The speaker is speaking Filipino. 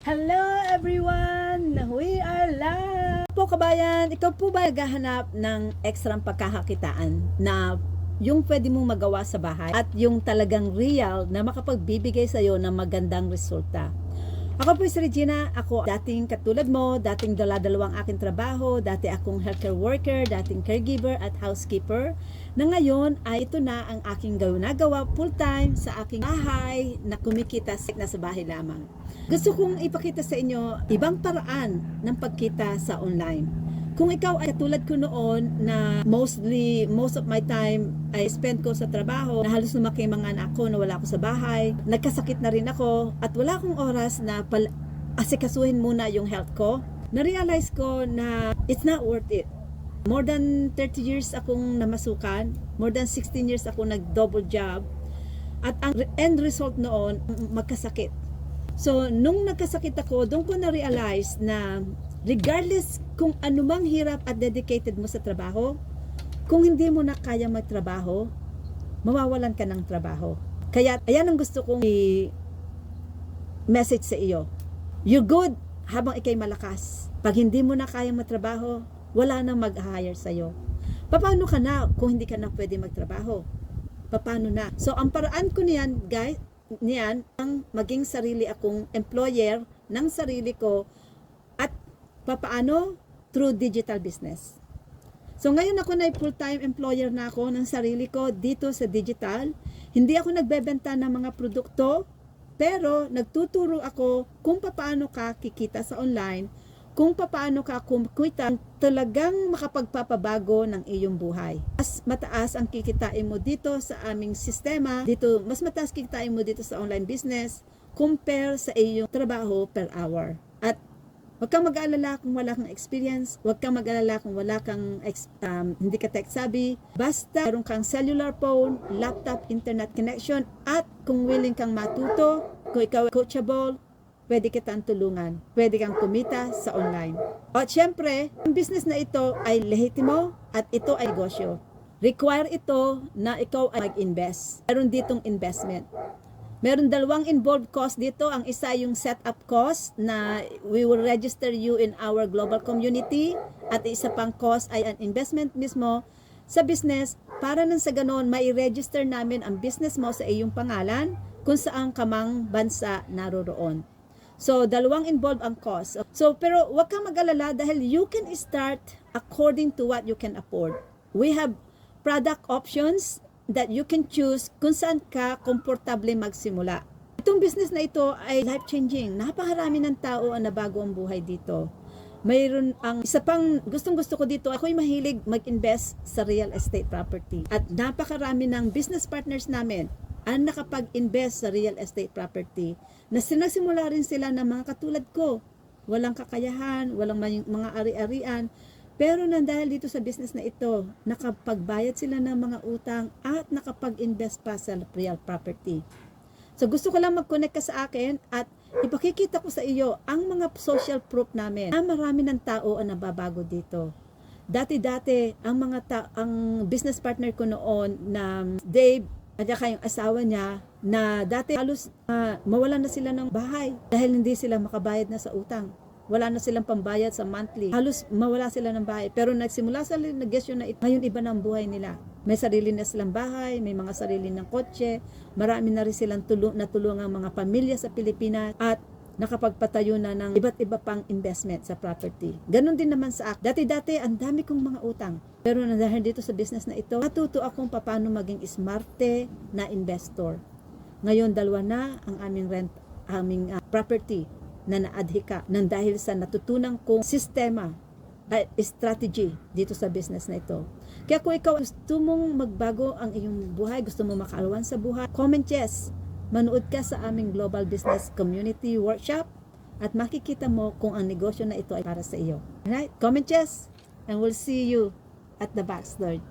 Hello everyone! We are live! Po kabayan, ikaw po ba naghahanap ng ekstrang pagkakakitaan na yung pwede mong magawa sa bahay at yung talagang real na makapagbibigay sa iyo ng magandang resulta? Ako po si Regina, ako dating katulad mo, dating dala-dalawang aking trabaho, dati akong healthcare worker, dating caregiver at housekeeper, na ngayon ay ito na ang aking gawa full-time sa aking bahay na kumikita na sa bahay lamang. Gusto kong ipakita sa inyo ibang paraan ng pagkita sa online. Kung ikaw ay katulad ko noon na mostly, most of my time ay spend ko sa trabaho, na halos lumaki mga anak ko na wala ako sa bahay, nagkasakit na rin ako, at wala akong oras na pal- asikasuhin muna yung health ko, na-realize ko na it's not worth it. More than 30 years akong namasukan, more than 16 years ako nag-double job, at ang end result noon, magkasakit. So, nung nagkasakit ako, doon ko na-realize na regardless kung anumang hirap at dedicated mo sa trabaho, kung hindi mo na kaya magtrabaho, mawawalan ka ng trabaho. Kaya, ayan ang gusto kong i-message sa iyo. You're good habang ikay malakas. Pag hindi mo na kaya magtrabaho, wala nang mag-hire sa iyo. Paano ka na kung hindi ka na pwede magtrabaho? Paano na? So, ang paraan ko niyan, guys, niyan, ang maging sarili akong employer ng sarili ko papaano? Through digital business. So ngayon ako na full-time employer na ako ng sarili ko dito sa digital. Hindi ako nagbebenta ng mga produkto, pero nagtuturo ako kung paano ka kikita sa online, kung paano ka kumita talagang makapagpapabago ng iyong buhay. Mas mataas ang kikitain mo dito sa aming sistema, dito mas mataas kikitain mo dito sa online business compare sa iyong trabaho per hour. At Huwag kang mag-aalala kung wala kang experience. Huwag kang mag-aalala kung wala kang um, hindi ka tech savvy. Basta meron kang cellular phone, laptop, internet connection, at kung willing kang matuto, kung ikaw coachable, pwede kitang tulungan. Pwede kang kumita sa online. At syempre, ang business na ito ay lehitimo at ito ay negosyo. Require ito na ikaw ay mag-invest. Meron ditong investment. Meron dalawang involved cost dito. Ang isa yung setup cost na we will register you in our global community at isa pang cost ay an investment mismo sa business para nang sa ganon mai-register namin ang business mo sa iyong pangalan kung saan ka mang bansa naroroon. So, dalawang involved ang cost. So, pero wag kang mag-alala dahil you can start according to what you can afford. We have product options that you can choose kung saan ka komportable magsimula. Itong business na ito ay life-changing. Napakarami ng tao ang nabago ang buhay dito. Mayroon ang isa pang gustong gusto ko dito, ako'y mahilig mag-invest sa real estate property. At napakarami ng business partners namin ang nakapag-invest sa real estate property na sinasimula rin sila ng mga katulad ko. Walang kakayahan, walang mga ari-arian, pero nang dahil dito sa business na ito, nakapagbayad sila ng mga utang at nakapag-invest pa sa real property. So gusto ko lang mag-connect ka sa akin at ipakikita ko sa iyo ang mga social proof namin na marami ng tao ang nababago dito. Dati-dati, ang mga ta- ang business partner ko noon na Dave at saka yung asawa niya na dati halos ah, mawalan na sila ng bahay dahil hindi sila makabayad na sa utang. Wala na silang pambayad sa monthly. Halos mawala sila ng bahay. Pero nagsimula sa negosyo na ito, ngayon iba na ang buhay nila. May sarili na silang bahay, may mga sarili ng kotse, marami na rin silang tulong, natulungan mga pamilya sa Pilipinas at nakapagpatayo na ng iba't iba pang investment sa property. Ganon din naman sa akin. Dati-dati, ang dami kong mga utang. Pero dahil dito sa business na ito, natuto akong paano maging smarte na investor. Ngayon, dalawa na ang aming rent, aming ah, property na naadhika nang dahil sa natutunan kong sistema at strategy dito sa business na ito. Kaya kung ikaw gusto mong magbago ang iyong buhay, gusto mo makaalawan sa buhay, comment yes. Manood ka sa aming Global Business Community Workshop at makikita mo kung ang negosyo na ito ay para sa iyo. Alright? Comment yes and we'll see you at the backstore.